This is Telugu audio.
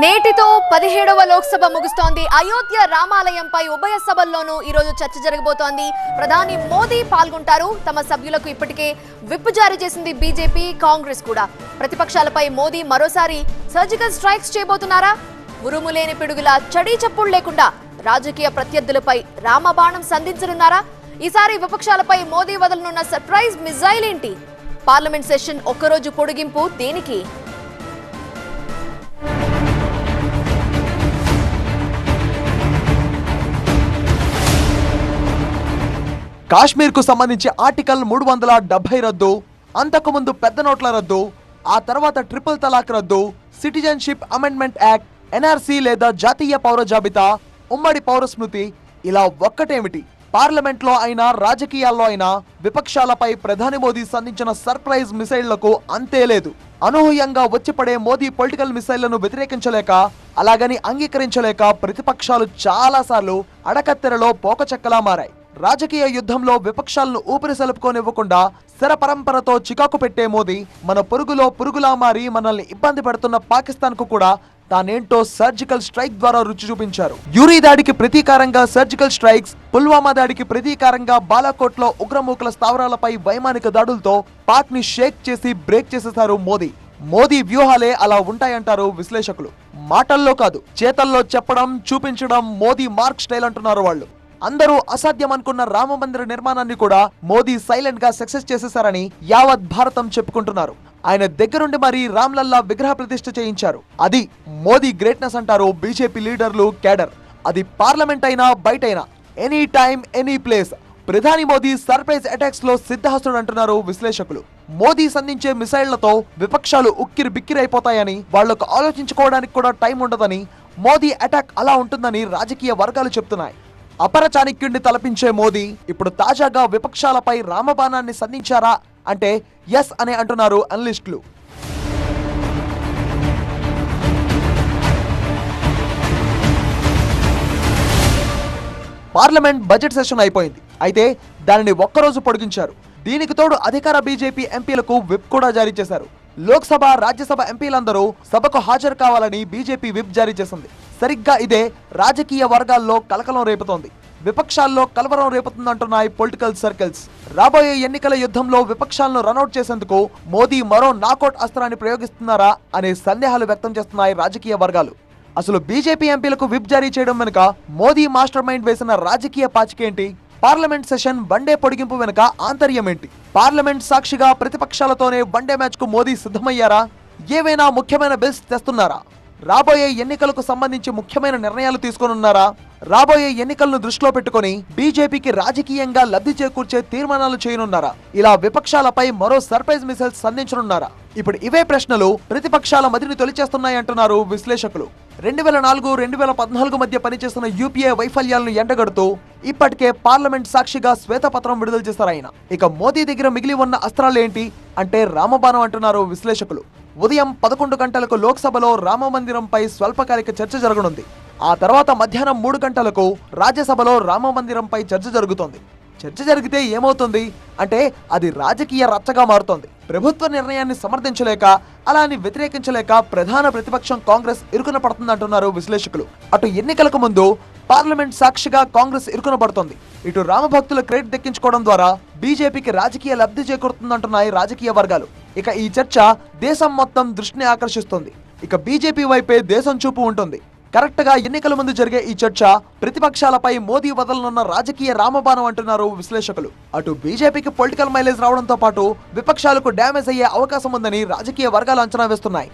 నేటితో పదిహేడవ లోక్సభ ముగుస్తోంది. అయోధ్య రామాలయంపై ఉభయ సభల్లోనూ ఈరోజు చర్చ జరగబోతోంది. ప్రధాని మోదీ పాల్గొంటారు. తమ సభ్యులకు ఇప్పటికే విప్పు జారీ చేసింది బీజేపీ కాంగ్రెస్ కూడా. ప్రతిపక్షాలపై మోదీ మరోసారి సర్జికల్ స్ట్రైక్స్ చేయబోతున్నారా? ఉరుములేని పిడుగుల చడీ చప్పుడు లేకుండా రాజకీయ ప్రత్యర్థులపై రామబాణం సంధించనున్నారా? ఈసారి విపక్షాలపై మోదీ వదలనున్న సర్ప్రైజ్ మిజైల్ ఏంటి పార్లమెంట్ సెషన్ ఒక్కరోజు పొడిగింపు దేనికి? కాశ్మీర్కు సంబంధించి ఆర్టికల్ మూడు వందల డెబ్బై రద్దు అంతకుముందు పెద్ద నోట్ల రద్దు ఆ తర్వాత ట్రిపుల్ తలాక్ రద్దు సిటిజన్షిప్ అమెండ్మెంట్ యాక్ట్ ఎన్ఆర్సీ లేదా జాతీయ పౌర జాబితా ఉమ్మడి పౌర స్మృతి ఇలా ఒక్కటేమిటి? పార్లమెంట్లో అయినా రాజకీయాల్లో అయినా విపక్షాలపై ప్రధాని మోదీ సంధించిన సర్ప్రైజ్ మిసైళ్ళకు అంతే లేదు. అనూహ్యంగా వచ్చిపడే మోదీ పొలిటికల్ మిసైళ్ళను వ్యతిరేకించలేక అలాగని అంగీకరించలేక ప్రతిపక్షాలు చాలాసార్లు అడకత్తెరలో పోకచెక్కలా మారాయి. రాజకీయ యుద్ధంలో విపక్షాలను ఊపిరి సలుపుకోనివ్వకుండా శర పరంపరతో చికాకు పెట్టే మోదీ మన పొరుగులో పురుగులా మారి మనల్ని ఇబ్బంది పెడుతున్న పాకిస్తాన్కు కూడా తానేంటో సర్జికల్ స్ట్రైక్ ద్వారా రుచి చూపించారు. యూరీ దాడికి ప్రతీకారంగా సర్జికల్ స్ట్రైక్స్ పుల్వామా దాడికి ప్రతీకారంగా బాలాకోట్లో ఉగ్రమూకల స్థావరాలపై వైమానిక దాడులతో పాక్ని షేక్ చేసి బ్రేక్ చేసేశారు మోదీ. మోదీ వ్యూహాలే అలా ఉంటాయంటారు విశ్లేషకులు. మాటల్లో కాదు చేతల్లో చెప్పడం చూపించడం మోదీ మార్క్ స్టైల్ అంటున్నారు వాళ్ళు. అందరూ అసాధ్యం అనుకున్న రామ మందిర నిర్మాణాన్ని కూడా మోదీ సైలెంట్గా సక్సెస్ చేసేశారని యావత్ భారతం చెప్పుకుంటున్నారు. ఆయన దగ్గరుండి మరి రామ్లల్లా విగ్రహ ప్రతిష్ఠ చేయించారు. అది మోదీ గ్రేట్నెస్ అంటారు బీజేపీ లీడర్లు కేడర్ అది పార్లమెంట్ అయినా బయటైనా ఎనీ టైం ఎనీ ప్లేస్. ప్రధాని మోదీ సర్ప్రైజ్ అటాక్స్లో సిద్ధహస్తుడు అంటున్నారు విశ్లేషకులు. మోదీ సంధించే మిసైళ్ళతో విపక్షాలు ఉక్కిరి బిక్కిరైపోతాయని వాళ్ళకు ఆలోచించుకోవడానికి కూడా టైం ఉండదని మోదీ అటాక్ అలా ఉంటుందని రాజకీయ వర్గాలు చెప్తున్నాయి. అపర చాణక్యుడిని తలపించే మోదీ ఇప్పుడు తాజాగా విపక్షాలపై రామబాణాన్ని సంధించారా అంటే ఎస్ అని అంటున్నారు అనలిస్టులు పార్లమెంట్ బడ్జెట్ సెషన్ అయిపోయింది. అయితే దానిని ఒక్కరోజు పొడిగించారు. దీనికి తోడు అధికార బీజేపీ ఎంపీలకు విప్ కూడా జారీ చేశారు. లోక్సభ రాజ్యసభ ఎంపీలందరూ సభకు హాజరు కావాలని బీజేపీ విప్ జారీ చేసింది. సరిగ్గా ఇదే రాజకీయ వర్గాల్లో కలకలం రేపుతోంది. విపక్షాల్లో కలవరం రేపుతుందంటున్నాయి పొలిటికల్ సర్కిల్స్. రాబోయే ఎన్నికల యుద్ధంలో విపక్షాలను రనౌట్ చేసేందుకు మోదీ మరో నాకౌట్ అస్త్రాన్ని ప్రయోగిస్తున్నారా అనే సందేహాలు వ్యక్తం చేస్తున్నాయి రాజకీయ వర్గాలు. అసలు బీజేపీ ఎంపీలకు విప్ జారీ చేయడం వెనుక మోదీ మాస్టర్ మైండ్ వేసిన రాజకీయ పాచికేంటి పార్లమెంట్ సెషన్ వన్డే పొడిగింపు వెనుక ఆంతర్యం ఏంటి? పార్లమెంట్ సాక్షిగా ప్రతిపక్షాలతోనే వన్డే మ్యాచ్కు మోదీ సిద్ధమయ్యారా? ఏవైనా ముఖ్యమైన బిల్స్ తెస్తున్నారా? రాబోయే ఎన్నికలకు సంబంధించి ముఖ్యమైన నిర్ణయాలు తీసుకోనున్నారా రాబోయే ఎన్నికలను దృష్టిలో పెట్టుకొని బీజేపీకి రాజకీయంగా లబ్ధి చేకూర్చే తీర్మానాలు చేయనున్నారా? ఇలా విపక్షాలపై మరో సర్ప్రైజ్ మిసైల్స్ సంధించనున్నారా? ఇప్పుడు ఇవే ప్రశ్నలు ప్రతిపక్షాల మదిని తొలిచేస్తున్నాయంటున్నారు విశ్లేషకులు. రెండు వేల నాలుగు రెండు వేల పద్నాలుగు మధ్య పనిచేస్తున్న యూపీఏ వైఫల్యాలను ఎండగడుతూ ఇప్పటికే పార్లమెంట్ సాక్షిగా శ్వేతపత్రం విడుదల చేశారు ఆయన. ఇక మోదీ దగ్గర మిగిలి ఉన్న అస్త్రాలేంటి? అంటే రామబాణం అంటున్నారు విశ్లేషకులు. ఉదయం పదకొండు గంటలకు లోక్సభలో రామ మందిరంపై స్వల్పకాలిక చర్చ జరగనుంది. ఆ తర్వాత మధ్యాహ్నం మూడు గంటలకు రాజ్యసభలో రామమందిరంపై చర్చ జరుగుతోంది. చర్చ జరిగితే ఏమవుతుంది అంటే అది రాజకీయ రచ్చగా మారుతోంది. ప్రభుత్వ నిర్ణయాన్ని సమర్థించలేక అలా అని వ్యతిరేకించలేక ప్రధాన ప్రతిపక్షం కాంగ్రెస్ ఇరుకున పడుతుందంటున్నారు విశ్లేషకులు. అటు ఎన్నికలకు ముందు పార్లమెంట్ సాక్షిగా కాంగ్రెస్ ఇరుకున పడుతోంది. ఇటు రామభక్తుల క్రెడిట్ దక్కించుకోవడం ద్వారా బీజేపీకి రాజకీయ లబ్ధి చేకూరుతుందంటున్నాయి రాజకీయ వర్గాలు. ఇక ఈ చర్చ దేశం మొత్తం దృష్టిని ఆకర్షిస్తుంది. ఇక బీజేపీ వైపే దేశం చూపు ఉంటుంది. కరెక్ట్గా ఎన్నికల ముందు జరిగే ఈ చర్చ ప్రతిపక్షాలపై మోదీ వదలనున్న రాజకీయ రామబాణం అంటున్నారు విశ్లేషకులు. అటు బీజేపీకి పొలిటికల్ మైలేజ్ రావడంతో పాటు విపక్షాలకు డ్యామేజ్ అయ్యే అవకాశం ఉందని రాజకీయ వర్గాలు అంచనా వేస్తున్నాయి.